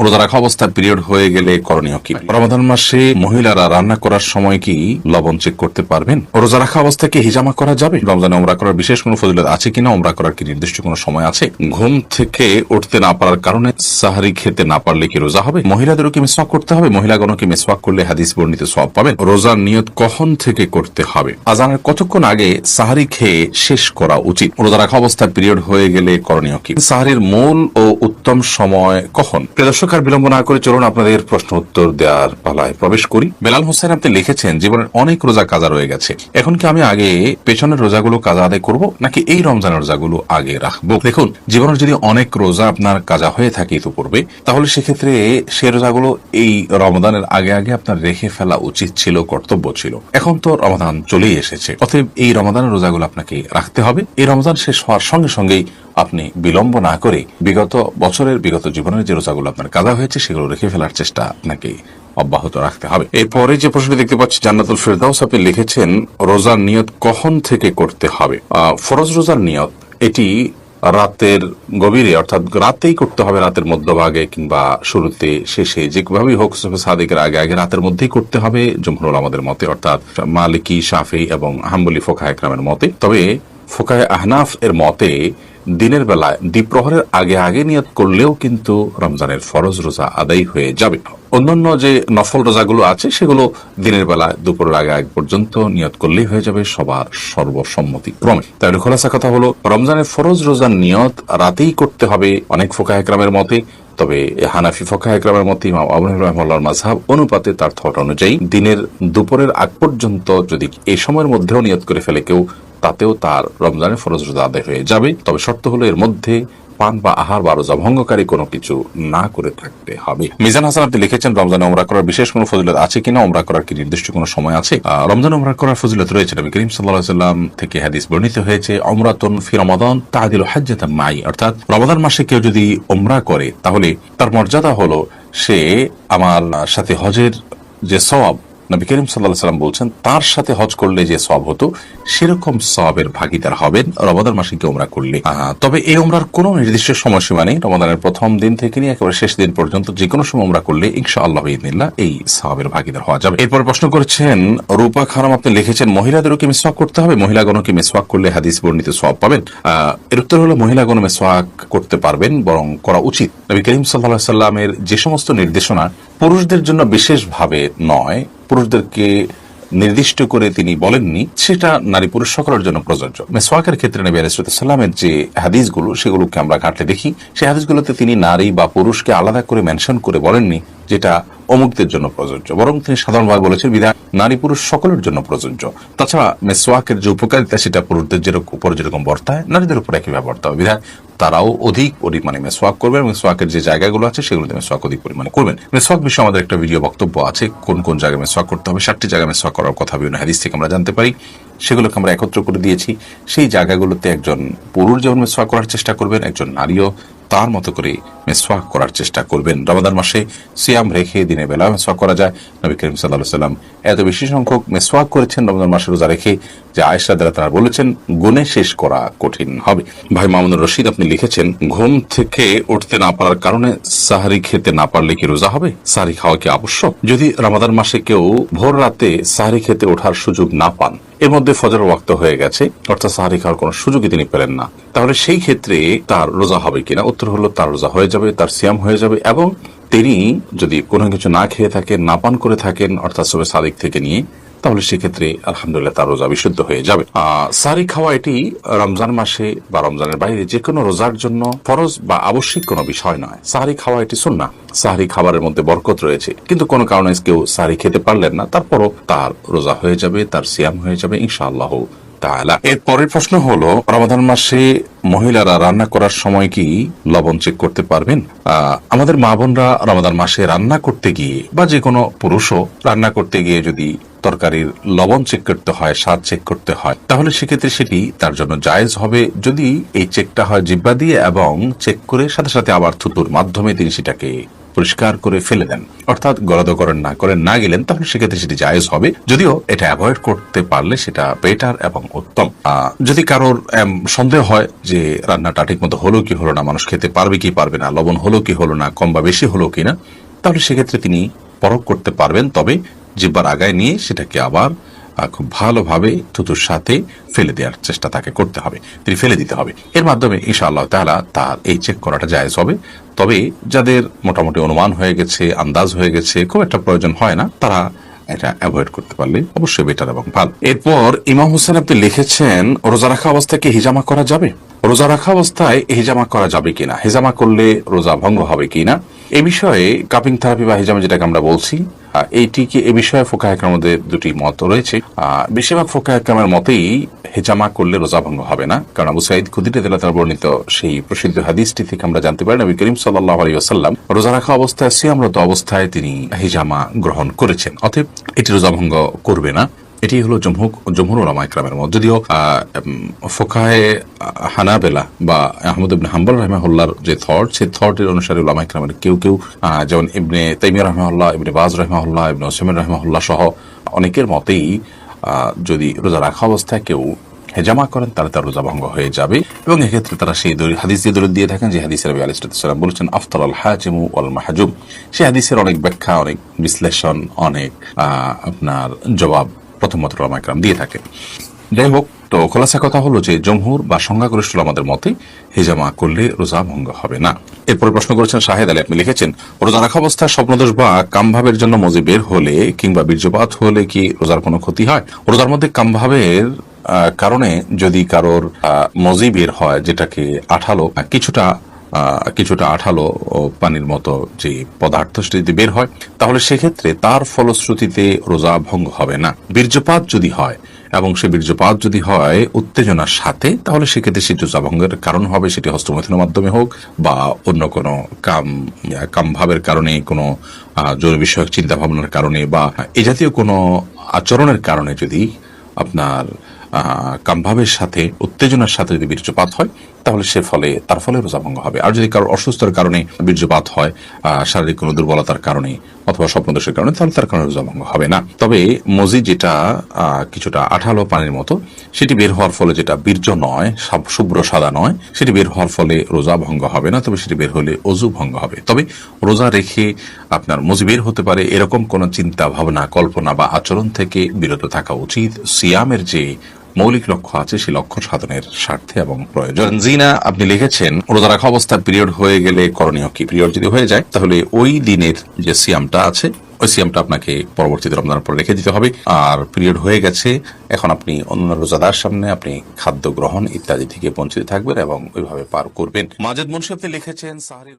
রোজা রাখা অবস্থায় পিরিয়ড হয়ে গেলে করণীয় কি? রমাদান মাসে মহিলারা রান্না করার সময় কি লবণ চেক করতে পারবেন? রোজা রাখা অবস্থায় কি হিজামা করা যাবে? রমজানে ওমরা করার বিশেষ কোনো ফজিলত আছে কিনা? ওমরা করার কি নির্দিষ্ট কোনো সময় আছে? ঘুম থেকে উঠতে না পারার কারণে সাহারি খেতে না পারলে কি রোজা হবে? মহিলাদেরও কি মিসওয়াক করতে হবে? মহিলাগণ কি মিসওয়াক করলে হাদিস বর্ণিত সব পাবেন? রোজার নিয়ত কখন থেকে করতে হবে? আজানের কতক্ষণ আগে সাহারি খেয়ে শেষ করা উচিত? রোজা রাখা অবস্থায় পিরিয়ড হয়ে গেলে করণীয় কি? সাহারির মূল ও উত্তম সময় কখন? দর্শক, আর বিলম্ব না করে চলুন আপনাদের প্রশ্ন উত্তর দেওয়ার পালায় প্রবেশ করি। বেলাল হোসেন, আপনি লিখেছেন, জীবনের অনেক রোজা কাজা রয়ে গেছে। এখন কি আমি আগে পেছনের রোজাগুলো কাজা আদায় করব, নাকি এই রমজানের রোজাগুলো আগে রাখব? দেখুন, জীবনের যদি অনেক রোজা আপনার কাজা হয়ে থাকে তো ইতিপূর্বে, তাহলে সেক্ষেত্রে সে রোজাগুলো এই রমদানের আগে আগে আপনার রেখে ফেলা উচিত ছিল, কর্তব্য ছিল। এখন তো রমাদান চলেই এসেছে। অতএব এই রমাদানের রোজাগুলো আপনাকে রাখতে হবে। এই রমজান শেষ হওয়ার সঙ্গে সঙ্গেই আপনি বিলম্ব না করে বিগত বছরের, বিগত জীবনের যে রোজাগুলো আপনার কাজা হয়েছে, সেগুলো রেখে ফেলার চেষ্টা আপনাকে অব্যাহত রাখতে হবে। এরপরে যে প্রশ্ন দেখতে পাচ্ছি, জান্নাতুল ফেরদাউস আপনি লিখেছেন, রোজার নিয়ত কখন থেকে করতে হবে? ফরজ রোজার নিয়ত, এটি রাতের গভীরে, অর্থাৎ রাতেই করতে হবে, রাতের মধ্যভাগে কিংবা শুরুতে, শেষে যেভাবেই হোক সাদেকের আগে আগে রাতের মধ্যেই করতে হবে, জমহুরুল আমাদের মতে, অর্থাৎ মালিকি, শাফি এবং হাম্বলি ফোকা একরামের মতে। তবে ফোকায় আহনাফ এর মতে দিনের বেলায় দ্বীপ্রহরের আগে আগে নিয়ত করলেও কিন্তু রমজানের ফরজ রোজা আদায় হয়ে যাবে। অন্যান্য যে নফল রোজাগুলো আছে, সেগুলো দিনের বেলা দুপুরের আগে আগ পর্যন্ত নিয়ত করলেই হয়ে যাবে সবার সর্বসম্মতি ক্রমে। তাহলে খোলাসা কথা হলো, রমজানের ফরজ রোজার নিয়ত রাতেই করতে হবে অনেক ফোকা একরামের মতে, তবে হানাফি ফোকা একরামের মতে ইমাম আবু হানিফা রাহিমাহুল্লাহর মাযহাব অনুপাতে তার থট অনুযায়ী দিনের দুপুরের আগ পর্যন্ত যদি এই সময়ের মধ্যেও নিয়ত করে ফেলে কেউ তাতেও তার রমজানের ফরজ রোজা আদায় হয়ে যাবে। তবে শর্ত হলো এর মধ্যে পান বা আহার বা রোজা ভঙ্গকারী কোনো কিছু না করে থাকতে হবে। মিজান হাসান, আপনি লিখেছেন, রমজানে ওমরা করার বিশেষ কোনো ফজিলত আছে কিনা? ওমরা করার কি নির্দিষ্ট কোনো সময় আছে? রমজান ওমরা করার ফজিলত রয়েছে। নবী করিম আলাইহি সাল্লাম থেকে হাদিস বর্ণিত হয়েছে অমরাতুন ফি রমাদান তাদিল হাজ্জাতান মাই। অর্থাৎ রমাদান মাসে কেউ যদি ওমরা করে, তাহলে তার মর্যাদা হলো সে আমার সাথে হজের যে সওয়াব নবী করিম সাল্লাহ সাল্লাম বলছেন, তার সাথে হজ করলে যে সব হতো, সেরকম সবের ভাগিদার হবেন রমাদান মাসে কি ওমরা করলে। তবে এই ওমরার কোনো নির্দিষ্ট সময়সীমা নেই। রমাদানের প্রথম দিন থেকে নিয়ে একেবারে শেষ দিন পর্যন্ত যে কোনো সময় ওমরা করলে ইনশা আল্লাহ ইদিনিল্লাহ এই সবের ভাগিদার হওয়া যাবে। এরপর প্রশ্ন করেছেন, রূপা খারাম আপনি লিখেছেন, মহিলাদেরও কি মিসওয়াক করতে হবে? মহিলাগণকে মিসওয়াক করলে হাদিস বর্ণিত সব পাবেন? এর উত্তর হলো, মহিলাগণ মিসওয়াক করতে পারবেন, বরং করা উচিত। নবী করিম সাল্লাহ সাল্লামের যে সমস্ত নির্দেশনা পুরুষদের জন্য বিশেষভাবে নয় পুরুষদেরকে নির্দিষ্ট করে তিনি বলেননি, সেটা নারী পুরুষ সকলের জন্য প্রযোজ্য। মেসওয়াকের ক্ষেত্রে নবী আলাইসালামের যে হাদিসগুলো, সেগুলোকে আমরা ঘাটলে দেখি। সেই হাদিসগুলোতে তিনি নারী বা পুরুষকে আলাদা করে মেনশন করে বলেননি, যেটা অমুকদের জন্য প্রযোজ্য। বরং তিনি সাধারণভাবে বলেছেন, বিধায় নারী পুরুষ সকলের জন্য প্রযোজ্য। তাছাড়া মেসোয়াকের যে উপকারিতা, সেটা পুরুষদের যেরকম উপর যেরকম বর্তায়, নারীদের উপর একইভাবে বর্তায়। বিধায় তারাও অধিক পরিমাণে মেসওয়াক করবেন এবং মেসওয়াকের যে জায়গাগুলো আছে, সেগুলোতে মেসওয়াক অধিক পরিমাণে করবেন। মেসওয়াক বিষয়ে আমাদের একটা ভিডিও বক্তব্য আছে, কোন কোন জায়গায় মেসওয়াক করতে হবে ষাটটি জায়গায় মেসওয়াক করার কথা বিভিন্ন হাদিস থেকে আমরা জানতে পারি। সেগুলোকে আমরা একত্র করে দিয়েছি। সেই জায়গাগুলোতে একজন পুরুষ যেমন মেসওয়াক করার চেষ্টা করবেন, একজন নারীও তার মতো করে মেসওয়াক করার চেষ্টা করবেন। রমাদান মাসে সিয়াম রেখে দিনের বেলা মেসওয়াক করা যায়। নবী করিম সাল্লাহ সাল্লাম এত বেশি সংখ্যক মেসওয়াক করেছেন রমজান মাসে রোজা রেখে যে আয়েশা দ্বারা তারা বলেছেন, গুণে শেষ করা কঠিন হবে। ভাই মামুনুর রশিদ, আপনি লিখেছেন, ঘুম থেকে উঠতে না পারার কারণে সাহারি খেতে না পারলে কি রোজা হবে? সাহারি খাওয়া কি আবশ্যক? যদি রমাদান মাসে কেউ ভোর রাতে সাহারি খেতে ওঠার সুযোগ না পান, এর মধ্যে ফজর ওয়াক্ত হয়ে গেছে, অর্থাৎ সাহারি খাওয়ার কোনো সুযোগই তিনি পেলেন না, তাহলে সেই ক্ষেত্রে তার রোজা হবে কিনা? উত্তর হলো, তার রোজা হয়ে যাবে। তার সিয়াম হয়ে যাবে এবং তিনি যদি কোনো কিছু না খেয়ে থাকেন, না পান করে থাকেন, অর্থাৎ সবে সাদিক থেকে নিয়ে, তাহলে সেক্ষেত্রে আলহামদুলিল্লাহ তার রোজা বিশুদ্ধ হয়ে যাবে। সাহারি খাওয়া এটি রমজান মাসে বা রমজানের বাইরে যে কোনো রোজার জন্য ফরজ বা আবশ্যিক কোনো বিষয় নয়। সাহারি খাওয়া এটি সুন্না সাহারি খাবারের মধ্যে বরকত রয়েছে। কিন্তু কোনো কারণে কেউ সাহারি খেতে পারলেন না, তারপরও তার রোজা হয়ে যাবে, তার সিয়াম হয়ে যাবে, ইনশাআল্লাহ। তাআলা। এর পরের প্রশ্ন হলো রমাদান মাসে মহিলারা রান্না করার সময় কি লবণ চেক করতে পারবেন? আমাদের মা বোনরা রমাদান মাসে রান্না করতে গিয়ে বা যে কোনো পুরুষও রান্না করতে গিয়ে যদি তরকারির লবণ চেক করতে হয়, স্বাদ চেক করতে হয়, তাহলে সেক্ষেত্রে সেটি তার জন্য জায়েজ হবে। যদি এই চেকটা হয় জিব্বা দিয়ে এবং চেক করে সাথে সাথে আবার থুতুর মাধ্যমে তিনি সেটাকে পরিষ্কার করে ফেলে দেন। অর্থাৎ গলাদ করেন না করেন না গেলেন, তাহলে সেক্ষেত্রে সেটি জায়েজ হবে। যদিও এটা অ্যাভয়েড করতে পারলে সেটা বেটার এবং উত্তম। যদি কারোর সন্দেহ হয় যে রান্নাটা ঠিক মতো হলো কি হলো না, মানুষ খেতে পারবে কি পারবে না, লবণ হলো কি হলো না, কম বা বেশি হলো কিনা, তাহলে সেক্ষেত্রে তিনি পরখ করতে পারবেন। তবে জিব্বার আগায় নিয়ে সেটাকে আবার খুব ভালোভাবে থুতুর সাথে ফেলে দেওয়ার চেষ্টা তাকে করতে হবে। তিনি ফেলে দিতে হবে। এর মাধ্যমে ইনশাআল্লাহ তাআলা তার এই চেক করাটা জায়েজ হবে। তবে যাদের মোটামুটি অনুমান হয়ে গেছে, আন্দাজ হয়ে গেছে, খুব একটা প্রয়োজন হয় না, তারা এটা অ্যাভয়েড করতে পারলে অবশ্যই বেটার এবং ভালো। এরপর ইমাম হোসেন আপনি লিখেছেন, রোজা রাখা অবস্থায় কি হিজামা করা যাবে? রোজা রাখা অবস্থায় হিজামা করা যাবে কিনা? হিজামা করলে রোজা ভঙ্গ হবে কিনা? এই বিষয়ে কাপিং থেরাপি বা হিজামা যেটাকে আমরা বলছি এইটিকে এ বিষয়ে ফোকা একরামের মধ্যে দুটি মত রয়েছে? বেশিরভাগ ফোকা একরামের মতেই হেজামা করলে রোজা ভঙ্গ হবে না। কারণ আবু সাইদ খুদির তার বর্ণিত সেই প্রসিদ্ধ হাদিসটি থেকে আমরা জানতে পারি, নবী করিম সাল্লাহ আলী আসাল্লাম রোজা রাখা অবস্থায়, সিয়ামরত অবস্থায় তিনি হিজামা গ্রহণ করেছেন। অতএব এটি রোজা ভঙ্গ করবে না। এটি হলো জমহুর জমহুর ওলামা ইকরামের মত। যদিও ফোকাহে হানাবেলা বা আহমদ ইবনে হাম্বল রহমাহুল্লার যে থট সেই থটের অনুসারে ওলামা ইকরামের কেউ কেউ যেমন ইবনে তাইমিয়া রহমাহুল্লাহ, ইবনে বাজ রহমাহুল্লাহ, ইবনে ওসেমিন রহমাহুল্লাহ সহ অনেকের মতেই যদি রোজা রাখা অবস্থায় কেউ হেজামা করেন, তাহলে তার রোজা ভঙ্গ হয়ে যাবে। এবং এক্ষেত্রে তারা সেই দলিল, হাদিস দিয়ে দলিল দিয়ে থাকেন যে হাদিসের রবি আলিসাল্লাম বলেছেন আফতর আল হাজিমু আল মাহাজুম। সেই হাদিসের অনেক ব্যাখ্যা, অনেক বিশ্লেষণ, অনেক আপনার জবাব প্রথমত রমাইকরাম দিয়ে থাকে যাই হোক, তো খোলাসা কথা হলো যে জমহুর বা সংখ্যাগরিষ্ঠ আমাদের মতে হেজামা করলে রোজা ভঙ্গ হবে না। এরপরে প্রশ্ন করেছেন শাহেদ আলী, আপনি লিখেছেন, রোজা রাখা অবস্থায় স্বপ্নদোষ বা কামভাবের জন্য মজি বের হলে কিংবা বীর্যপাত হলে কি রোজার কোনো ক্ষতি হয়? রোজার মধ্যে কামভাবের কারণে যদি কারোর মজি বের হয়, যেটাকে আঠালো, কিছুটা কিছুটা আঠালো পানির মতো যে পদার্থ যদি বের হয়, তাহলে সেক্ষেত্রে তার ফলশ্রুতিতে রোজা ভঙ্গ হবে না। বীর্যপাত যদি হয়, এবং সে বীর্যপাত যদি হয় উত্তেজনার সাথে, তাহলে সেক্ষেত্রে সে রোজা ভঙ্গের কারণ হবে, সেটি হস্তমৈথুনের মাধ্যমে হোক বা অন্য কোনো কাম কাম ভাবের কারণে, কোনো যৌন বিষয়ক চিন্তা ভাবনার কারণে বা এ জাতীয় কোনো আচরণের কারণে যদি আপনার কামভাবের সাথে, উত্তেজনার সাথে যদি বীর্যপাত হয়, তাহলে সে ফলে, তার ফলে রোজা ভঙ্গ হবে। আর যদি কারোর অসুস্থতার কারণে বীর্যপাত হয় শারীরিক কোনো দুর্বলতার কারণে অথবা স্বপ্নদোষের কারণে, তাহলে তার কারণে রোজা ভঙ্গ হবে না। তবে মজি যেটা কিছুটা আঠালো পানির মতো, সেটি বের হওয়ার ফলে যেটা বীর্য নয় শুভ্র সাদা নয়, সেটি বের হওয়ার ফলে রোজা ভঙ্গ হবে না, তবে সেটি বের হলে অজু ভঙ্গ হবে। তবে রোজা রেখে আপনার মজি বের হতে পারে, এরকম কোনো চিন্তা, ভাবনা, কল্পনা বা আচরণ থেকে বিরত থাকা উচিত। সিয়ামের যে মৌলিক লক্ষ্য আছে সেই লক্ষ্য সাধনের স্বার্থে এবং প্রয়োজন। জিনা, আপনি লিখেছেন, রোজা রাখা অবস্থায় পিরিয়ড হয়ে গেলে করণীয় কি পিরিয়ড যদি হয়ে যায়, তাহলে ওই দিনের যে সিয়ামটা আছে, ওই সিয়ামটা আপনাকে পরবর্তীতে রমজানের পর রেখে দিতে হবে। আর পিরিয়ড হয়ে গেছে, এখন আপনি অন্য রোজাদার সামনে আপনি খাদ্য গ্রহণ ইত্যাদি থেকে বঞ্চিত থাকবেন এবং ওইভাবে পার করবেন। মাজেদ মুন্সি আপনি লিখেছেন সাহারি